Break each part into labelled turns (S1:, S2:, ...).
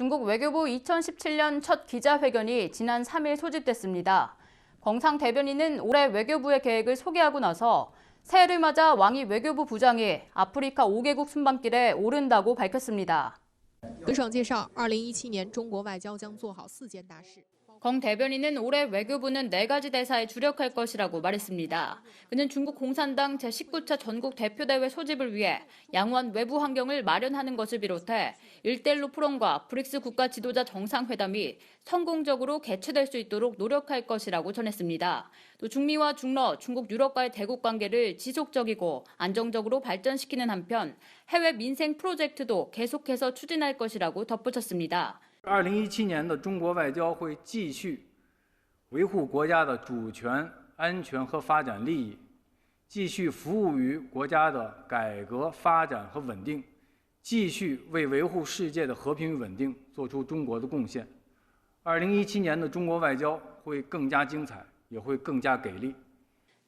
S1: 중국 외교부 2017년 첫 기자회견이 지난 3일 소집됐습니다. 정상 대변인은 올해 외교부의 계획을 소개하고 나서 새해를 맞아 왕이 외교부 부장이 아프리카 5개국 순방길에 오른다고 밝혔습니다.
S2: 本省介绍，二零一七年中国外交将做好四件大事。
S1: 공 대변인은 올해 외교부는 네 가지 대사에 주력할 것이라고 말했습니다. 그는 중국 공산당 제19차 전국 대표대회 소집을 위해 양호한 외부 환경을 마련하는 것을 비롯해 일대일로 포럼과 브릭스 국가 지도자 정상회담이 성공적으로 개최될 수 있도록 노력할 것이라고 전했습니다. 또 중미와 중러, 중국 유럽과의 대국 관계를 지속적이고 안정적으로 발전시키는 한편 해외 민생 프로젝트도 계속해서 추진할 것이라고 덧붙였습니다.
S3: 二零一七年的中国外交会继续维护国家的主权、安全和发展利益，继续服务于国家的改革发展和稳定，继续为维护世界的和平与稳定做出中国的贡献。二零一七年的中国外交会更加精彩，也会更加给力。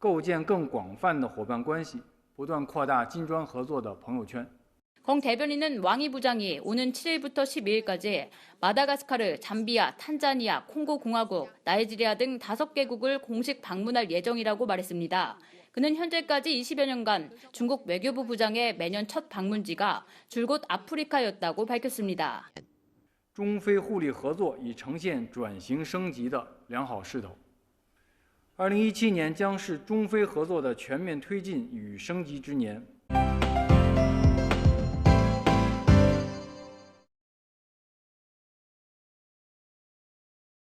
S3: 构建更广泛的伙伴关系，不断扩大金砖合作的朋友圈。
S1: 공 대변인은 왕이 부장이 오는 7일부터 12일까지 마다가스카르, 잠비아, 탄자니아, 콩고 공화국, 나이지리아 등 5개국을 공식 방문할 예정이라고 말했습니다. 그는 현재까지 20여 년간 중국 외교부 부장의 매년 첫 방문지가 줄곧 아프리카였다고 밝혔습니다.
S3: 中非互利合作已呈现转型升级的良好势头。 二零一七年将是中非合作的全面推进与升级之年。